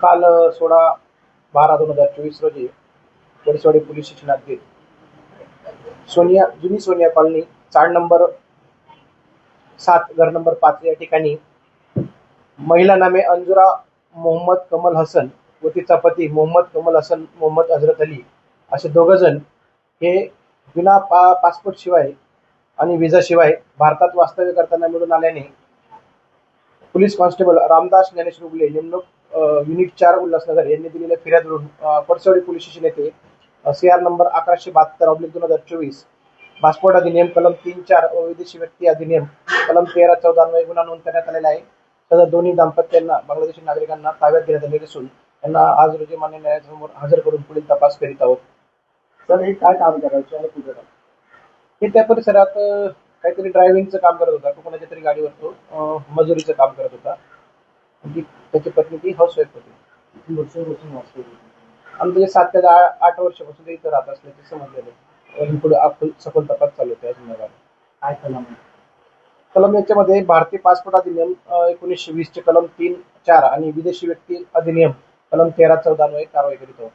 काल सोळा बारा दोन हजार चोवीस रोजी वडीसवाडी पोलीस स्टेशनात सोनिया जुनी सोनिया कॉलनी चाड नंबर सात घर नंबर पाच या ठिकाणी महिला नामे अंजुरा मोहम्मद कमल हसन व तिचा पती मोहम्मद कमल हसन मोहम्मद हजरत अली असे दोघ जण हे विना पा पासपोर्ट शिवाय आणि विजाशिवाय भारतात वास्तव्य करताना मिळून आल्याने पोलीस कॉन्स्टेबल रामदास ज्ञानेश रुगले नेमणूक युनिट चार उल्हासनगर यांनी दिलेल्या फिर्यादवरून अ, पडसवडी पोलीस स्टेशन येथे सी आर नंबर अकराशे बहात्तर ऑब्लिक दोन हजार चोवीस पासपोर्ट अधिनियम कलम तीन चार व विदेशी व्यक्ती अधिनियम कलम तेरा चौदा अन्वये गुन्हा नोंद करण्यात आलेला आहे. सदर दोन्ही दाम्पत्यांना बांगलादेशी नागरिकांना ताब्यात घेण्यात आलेले असून त्यांना आज रोजी मान्य न्यायालयासमोर हजर करून पुढील तपास करीत आहोत. सर हे काय काम करायचं आणि कुठं? हे त्या परिसरात काहीतरी ड्रायव्हिंगचं काम करत होता कोणाच्या तरी गाडीवर तो मजुरीचं काम करत होता. ती त्याची पत्नी ती हाऊसवाईफ होती. वर्षापासून वाचतो आमचे सात ते दहा आठ वर्षापासून ते इथं राहत असल्याचे समजलेले. आणि पुढे आपण सखोल तपास चालू होते अजून. काय कलम कलम याच्यामध्ये भारतीय पासपोर्ट अधिनियम एकोणीसशे वीसचे कलम तीन चार आणि विदेशी व्यक्ती अधिनियम कलम तेरा चौदा अन्वये कारवाई करीत आहोत.